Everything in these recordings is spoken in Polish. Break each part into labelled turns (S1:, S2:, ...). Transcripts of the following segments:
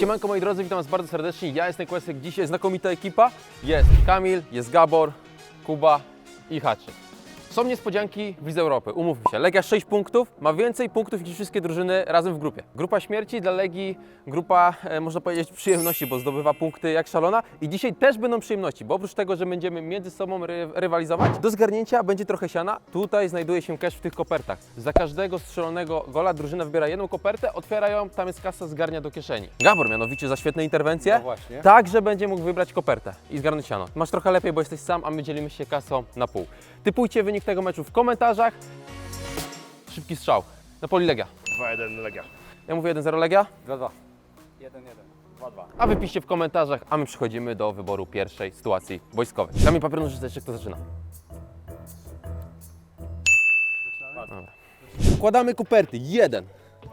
S1: Siemanko moi drodzy, witam Was bardzo serdecznie. Ja jestem Kłesek, dzisiaj znakomita ekipa. Jest Kamil, jest Gabor, Kuba i Haczy. Są niespodzianki w Lidze Europy, umówmy się. Legia 6 punktów, ma więcej punktów niż wszystkie drużyny razem w grupie. Grupa śmierci dla Legii, grupa, e, można powiedzieć, przyjemności, bo zdobywa punkty jak szalona. I dzisiaj też będą przyjemności, bo oprócz tego, że będziemy między sobą ry rywalizować, do zgarnięcia będzie trochę siana. Tutaj znajduje się cash w tych kopertach. Za każdego strzelonego gola drużyna wybiera jedną kopertę, otwiera ją, tam jest kasa, zgarnia do kieszeni. Gabor mianowicie za świetne interwencje.
S2: No właśnie.
S1: Tak, że będzie mógł wybrać kopertę i zgarnąć siano. Masz trochę lepiej, bo jesteś sam, a my dzielimy się kasą na pół. Typujcie wynik tego meczu w komentarzach. Szybki strzał. Napoli Legia.
S3: 2-1 Legia.
S1: Ja mówię 1-0 Legia,
S2: 2-2. 1-1. 2-2.
S1: a wy piszcie w komentarzach, a my przechodzimy do wyboru pierwszej sytuacji wojskowej. Kamień papier nożyce, jeszcze kto zaczyna? Dobra. Układamy koperty. Jeden.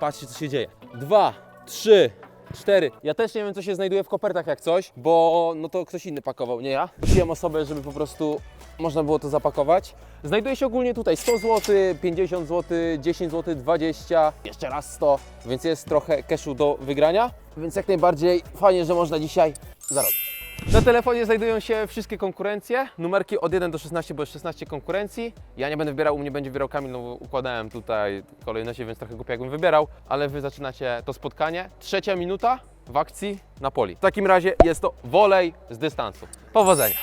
S1: Patrzcie, co się dzieje. Dwa, trzy, cztery. Ja też nie wiem, co się znajduje w kopertach jak coś, bo no to ktoś inny pakował, nie ja. Prosiłem osobę, żeby po prostu można było to zapakować. Znajduje się ogólnie tutaj 100 zł, 50 zł, 10 zł, 20, jeszcze raz 100, więc jest trochę cashu do wygrania. Więc jak najbardziej fajnie, że można dzisiaj zarobić. Na telefonie znajdują się wszystkie konkurencje, numerki od 1 do 16, bo jest 16 konkurencji. Ja nie będę wybierał, u mnie będzie wybierał Kamil, no bo układałem tutaj kolejności, więc trochę głupio jakbym wybierał, ale Wy zaczynacie to spotkanie. Trzecia minuta w akcji na poli. W takim razie jest to wolej z dystansu. Powodzenia!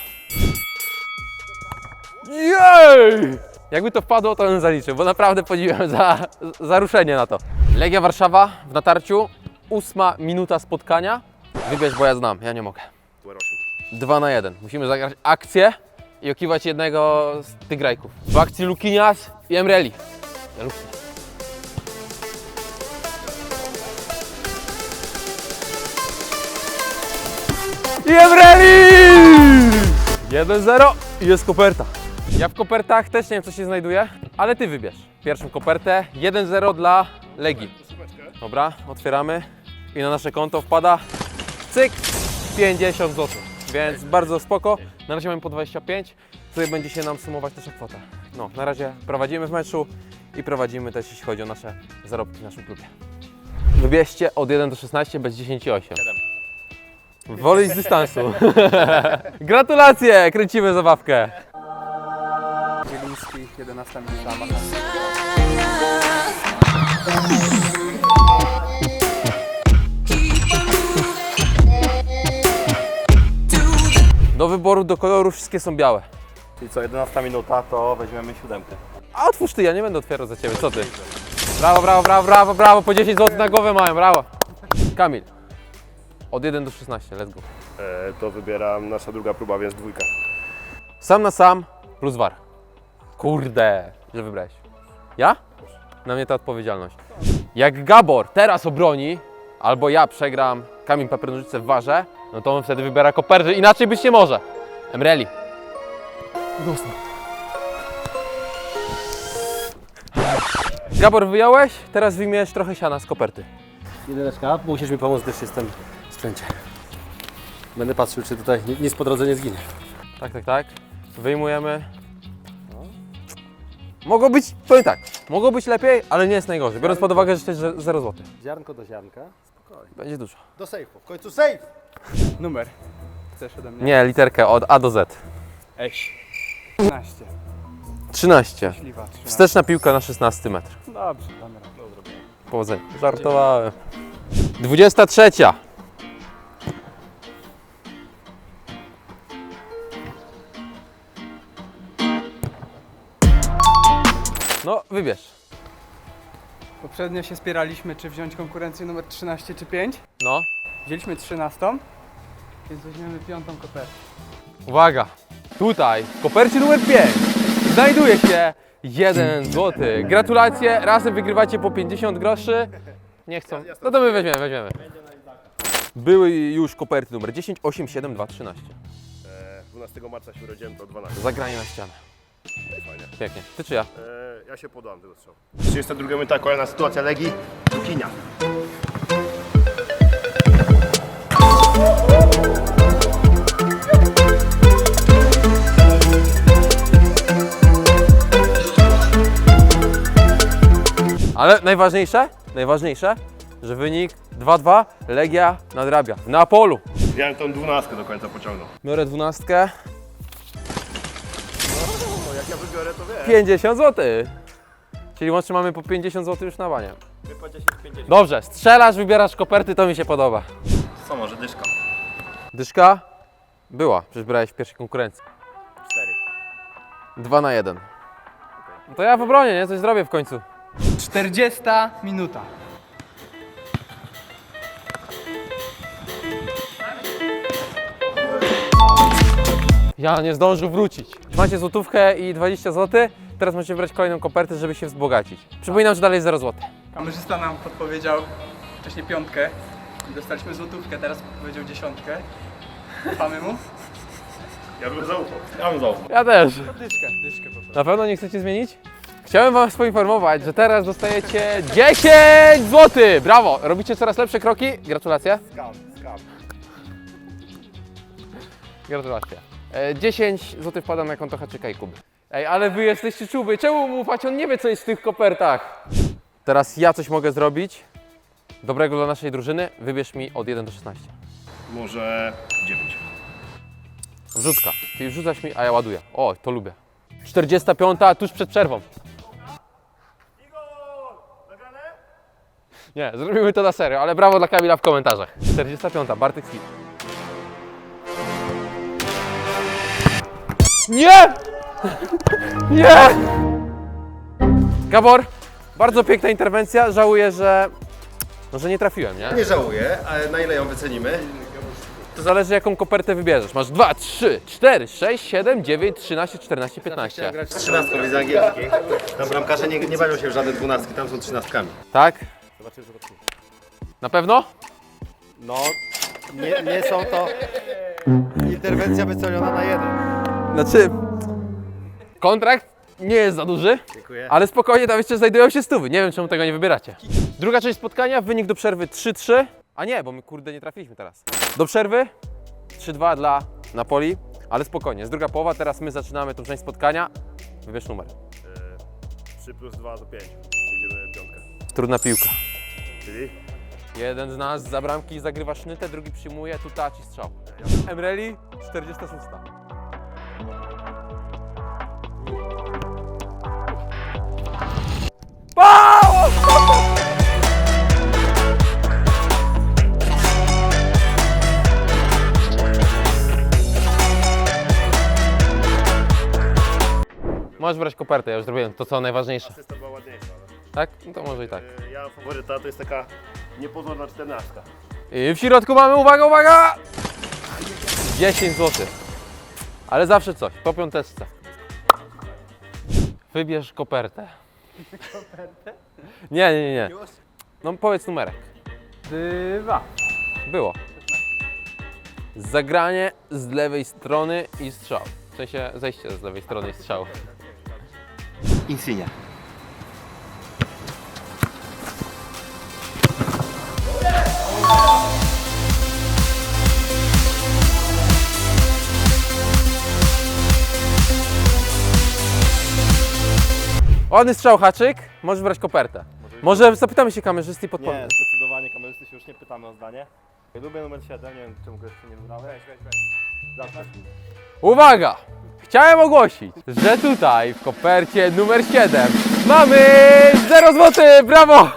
S1: Jej! Jakby to wpadło, to bym zaliczył, bo naprawdę podziwiam za, za ruszenie na to. Legia Warszawa w natarciu, ósma minuta spotkania. Wybierz, bo ja znam, ja nie mogę.
S3: Numer 8.
S1: 2 na 1. Musimy zagrać akcję i okiwać jednego z tych grajków. W akcji Lukinias i Emreli. I Emreli! 1-0 i jest koperta. Ja w kopertach też nie wiem co się znajduje, ale ty wybierz. Pierwszą kopertę 1-0 dla Legii. Dobra, otwieramy i na nasze konto wpada cyk 50 zł. Więc bardzo spoko. Na razie mamy po 25. Tutaj będzie się nam sumować nasza kwota. No, na razie prowadzimy w meczu i prowadzimy też jeśli chodzi o nasze zarobki w naszym klubie. Wybierzcie od 1 do 16 bez 10 i 8. Wolej z dystansu. Gratulacje! Kręcimy zabawkę.
S2: Zieliński, 11 minuta.
S1: Wyboru, do koloru wszystkie są białe.
S3: Czyli co, 11 minuta, to weźmiemy siódemkę.
S1: A otwórz ty, ja nie będę otwierał za ciebie, co ty? Brawo, brawo, brawo, brawo, brawo, po 10 zł na głowę mają, brawo. Kamil, od 1 do 16, let's go.
S3: E, to wybieram nasza druga próba, więc dwójka.
S1: Sam na sam plus war. Kurde, że wybrałeś. Ja? Na mnie ta odpowiedzialność. Jak Gabor teraz obroni, albo ja przegram kamień papier nożyce w warze, no to on wtedy wybiera kopertę, inaczej być nie może. Emreli. Dostał. Gabor wyjąłeś, teraz wyjmiesz trochę siana z koperty.
S4: Jedyneczka, musisz mi pomóc, też jestem w skręcie. Będę patrzył, czy tutaj ni- nic po drodze nie zginie.
S1: Tak, tak, tak. Wyjmujemy. Mogło być, powiem tak, mogło być lepiej, ale nie jest najgorzej. Biorąc pod uwagę, że to jest 0 zł.
S4: Ziarnko do ziarnka.
S1: Będzie dużo.
S3: Do sejfu, w końcu sejf!
S2: Numer. Chcesz ode mnie?
S1: Nie, literkę od A do Z.
S2: Eś. 15.
S1: 13.
S2: Śliwa. 13.
S1: Wsteczna piłka na 16 metr.
S2: Dobrze, damy radę.
S1: Powodzenia. Żartowałem. 23. No, wybierz.
S2: Poprzednio się spieraliśmy, czy wziąć konkurencję numer 13 czy 5.
S1: No,
S2: Wzięliśmy 13, więc weźmiemy piątą kopertę.
S1: uwaga. Tutaj, w kopercie numer 5 znajduje się 1 zł. Gratulacje, razem wygrywacie po 50 groszy. Nie chcą. No to my weźmiemy, weźmiemy. Były już koperty numer 10, 8, 7, 2, 13.
S3: E, 12 marca się urodziłem, to 12.
S1: Zagranie na ścianę.
S3: Fajnie.
S1: Pięknie. Ty czy ja?
S3: E, ja się podam tego strzału. 32 minuta, kolejna sytuacja Legii. Kinia.
S1: Ale najważniejsze, najważniejsze, że wynik 2-2 Legia nadrabia. Na polu.
S3: Ja bym tą dwunastkę do końca pociągnął.
S1: Biorę dwunastkę.
S3: No jak ja wybiorę, to wiesz.
S1: 50 zł. Czyli łącznie mamy po 50 zł już na banie.
S3: Wy po 10, 50.
S1: Dobrze, strzelasz, wybierasz koperty, to mi się podoba.
S3: Co może dyszka?
S1: Dyszka była, przecież brałeś w pierwszej konkurencji.
S3: 4.
S1: 2 na 1. No to ja w obronie, nie? Coś zrobię w końcu.
S2: 40 minuta.
S1: Ja nie zdążył wrócić. Macie złotówkę i 20 zł. Teraz możecie brać kolejną kopertę, żeby się wzbogacić. Przypominam, że dalej jest 0 zł.
S2: Kamerzysta nam podpowiedział wcześniej piątkę. Dostaliśmy złotówkę, teraz powiedział dziesiątkę. Ufamy mu?
S3: Ja bym zaufał. Ja bym zaufał.
S1: Ja też.
S2: Dyszkę, dyszkę po prostu.
S1: Na pewno nie chcecie zmienić? Chciałem Wam poinformować, że teraz dostajecie 10 zł! Brawo! Robicie coraz lepsze kroki. Gratulacje.
S3: Skam, skam.
S1: Gratulacje. E, 10 zł wpada na konto Haczyka i Kuby. Ej, ale Wy jesteście czuby. Czemu mu ufać? On nie wie, co jest w tych kopertach. Teraz ja coś mogę zrobić dobrego dla naszej drużyny. Wybierz mi od 1 do 16.
S3: Może 9.
S1: Wrzutka. Czyli wrzucasz mi, a ja ładuję. O, to lubię. 45, tuż przed przerwą. Nie, zrobimy to na serio, ale brawo dla Kamila w komentarzach. 45, Bartek Swit. Nie! Nie! Gabor, bardzo piękna interwencja. Żałuję, że, no, że nie trafiłem, nie?
S5: Nie żałuję, ale na ile ją wycenimy?
S1: To zależy jaką kopertę wybierzesz. Masz 2, 3, 4, 6, 7, 9, 13, 14, 15.
S5: grać z trzynastką lidze angielskiej. Tam bramkarze nie, nie bawią się w żadne dwunastki, tam są trzynastkami.
S1: Tak?
S5: Zobaczymy, zobaczymy.
S1: Na pewno?
S5: No, nie, nie są to interwencja wyceniona na jeden.
S1: Znaczy, kontrakt nie jest za duży,
S5: Dziękuję.
S1: ale spokojnie tam jeszcze znajdują się stówy. Nie wiem, czemu tego nie wybieracie. Druga część spotkania, wynik do przerwy 3-3. A nie, bo my kurde nie trafiliśmy teraz. Do przerwy 3-2 dla Napoli, ale spokojnie, jest druga połowa, teraz my zaczynamy tą część spotkania. Wybierz numer.
S3: 3 plus 2 to 5. Idziemy piątkę.
S1: Trudna piłka.
S3: Czyli?
S1: Jeden z nas za bramki zagrywa sznytę, drugi przyjmuje, tu taci strzał. Emreli 46. Pał! Możesz brać kopertę, ja już zrobiłem to co najważniejsze.
S3: Asysta była ładniejsza. ale,
S1: Tak? No to może i tak.
S3: e, Ja faworyta to jest taka niepozorna 14.
S1: I w środku mamy, uwaga, uwaga! 10 zł. Ale zawsze coś, po piąteczce. Wybierz kopertę. Nie, nie, nie. nie. No powiedz numerek.
S2: Dwa.
S1: Było. Zagranie z lewej strony i strzał. W sensie zejście z lewej strony i strzał.
S5: Insigne.
S1: Ładny strzał, haczyk. Możesz brać kopertę. Może zapytamy się kamerzysty i podpowiem.
S3: Nie, zdecydowanie kamerzysty się już nie pytamy o zdanie. Lubię numer 7, nie wiem czemu go jeszcze nie wybrałem. Weź, weź, weź. Mi.
S1: Uwaga! Chciałem ogłosić, że tutaj w kopercie numer 7 mamy 0 zł! Brawo!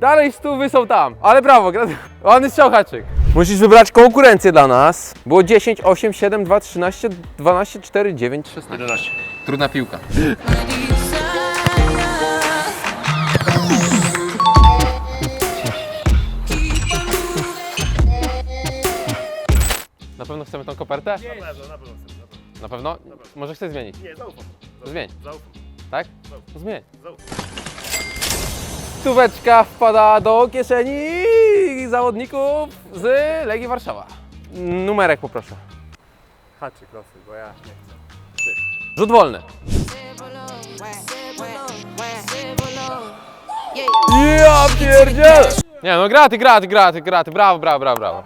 S1: Dalej stówy są tam, ale brawo, gratuluję. Ładny strzał haczyk. Musisz wybrać konkurencję dla nas. Było 10, 8, 7, 2, 13, 12, 4, 9, 16.
S3: 11.
S1: Trudna piłka. Na pewno chcemy tą kopertę?
S3: Na pewno, na pewno chcę, na pewno.
S1: Na pewno? Może chcesz zmienić?
S3: Nie, zaufam.
S1: Zmień.
S3: Zaufam,
S1: Tak? Zmień.
S3: zaufam.
S1: Stóweczka wpada do kieszeni zawodników z Legii Warszawa. Numerek poproszę.
S3: Haczyk losy, bo ja nie chcę.
S1: Rzut wolny. Ja pierdzielę! Nie no, graty, graty, graty, graty, brawo, brawo, brawo, brawo.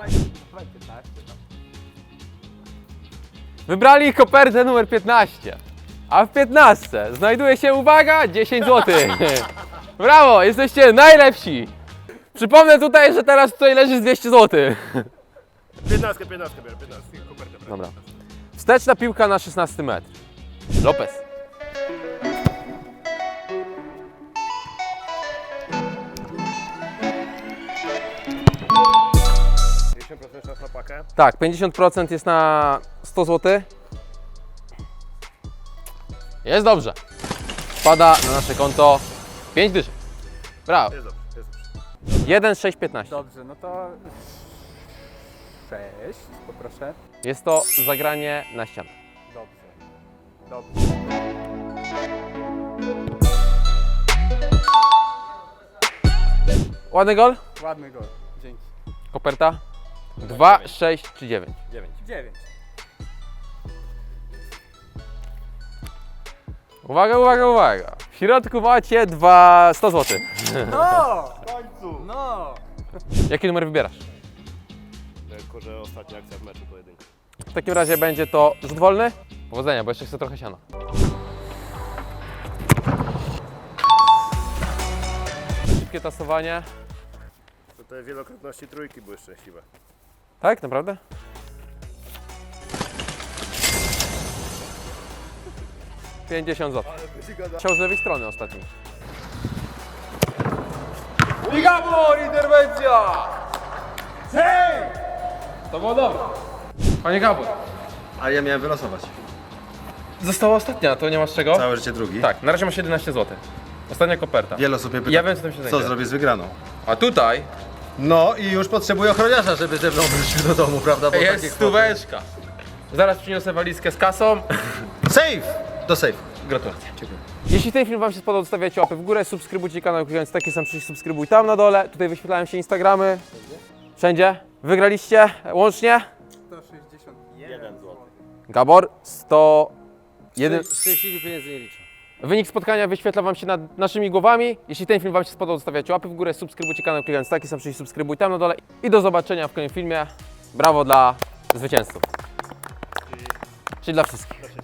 S1: Wybrali kopertę numer 15, a w 15 znajduje się, uwaga, 10 zł. Brawo, jesteście najlepsi. Przypomnę tutaj, że teraz tutaj leży z 200 zł.
S3: 15, 15 biorę, 15. Kopertę biorę.
S1: Dobra. Wsteczna piłka na 16 metr. Lopez.
S3: Jeśli 50% szans na pakę.
S1: Tak, 50% jest na 100 zł. Jest dobrze. Spada na nasze konto 5 dyszek. Brawo.
S3: Jest dobrze, jest dobrze.
S1: 1, 6, 15.
S2: Dobrze, no to... Sześć, poproszę.
S1: Jest to zagranie na ścianę.
S2: Dobrze. Dobrze.
S1: Ładny gol?
S2: Ładny gol. Dzięki.
S1: Koperta? 2, 6 czy 9?
S3: 9.
S2: Dziewięć.
S1: Uwaga, uwaga, uwaga. W środku macie 2, 100 zł.
S2: No!
S3: W końcu!
S2: No!
S1: Jaki numer wybierasz?
S3: Tylko, że ostatnia akcja w meczu to jedynka.
S1: W takim razie będzie to rzut wolny. Powodzenia, bo jeszcze chcę trochę siana. Szybkie tasowanie.
S3: To te wielokrotności trójki były szczęśliwe.
S1: Tak, naprawdę? Pięćdziesiąt zł. Chciał z lewej strony ostatni. I Gabor, interwencja! Hej! To było dobre. Panie Gabor,
S5: A ja miałem wylosować.
S1: została ostatnia, to nie masz czego?
S5: Całe życie drugi.
S1: Tak, na razie masz 11 zł. Ostatnia koperta.
S5: Wiele osób mnie pyta,
S1: Ja wiem, co tam się
S5: co
S1: znajdzie.
S5: zrobię z wygraną.
S1: A tutaj
S5: No i już potrzebuję ochroniarza, żeby ze mną wrócił do domu, prawda? Bo takie
S1: jest
S5: kwoty-
S1: stóweczka. Zaraz przyniosę walizkę z kasą.
S5: Safe! Do safe.
S1: Gratulacje. Jeśli ten film Wam się spodobał, zostawiacie łapy w górę, subskrybujcie kanał, klikając taki sam przycisk subskrybuj tam na dole. Tutaj wyświetlają się Instagramy. Wszędzie. Wygraliście łącznie.
S2: 161 zł.
S1: Gabor 101.
S4: Szczęśliwi pieniędzy nie liczą.
S1: Wynik spotkania wyświetla Wam się nad naszymi głowami. Jeśli ten film Wam się spodobał, zostawiacie łapy w górę, subskrybujcie kanał, klikając taki sam przycisk subskrybuj tam na dole. I do zobaczenia w kolejnym filmie. Brawo dla zwycięzców. Czyli dla wszystkich.